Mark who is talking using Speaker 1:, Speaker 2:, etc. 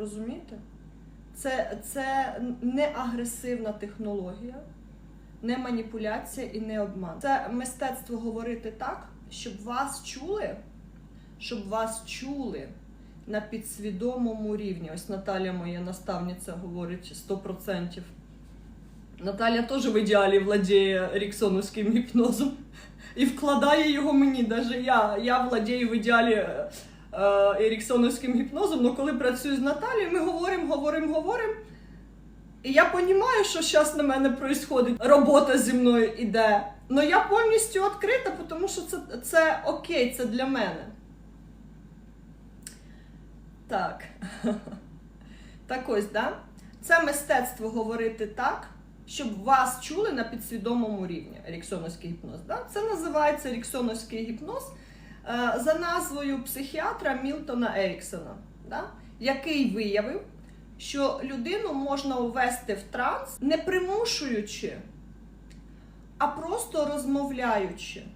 Speaker 1: Розумієте? Це, це не агресивна технологія, не маніпуляція і не обман. Це мистецтво говорити так, щоб вас чули, щоб вас чули на підсвідомому рівні. Ось Наталя, моя наставниця, говорить 100%. Наталя теж в ідеалі владіє ріксоновським гіпнозом і вкладає його мені. Даже я, я владію в ідеалі е, еріксоновським гіпнозом, але коли працюю з Наталією, ми говоримо, говоримо, говоримо. І я розумію, що зараз на мене відбувається, робота зі мною іде. Але я повністю відкрита, тому що це, це окей, це для мене. Так. Так ось, да? Це мистецтво говорити так, щоб вас чули на підсвідомому рівні. Еріксоновський гіпноз. Да? Це називається еріксоновський гіпноз е, за назвою психіатра Мілтона Еріксона, да? який виявив, що людину можна ввести в транс, не примушуючи, а просто розмовляючи.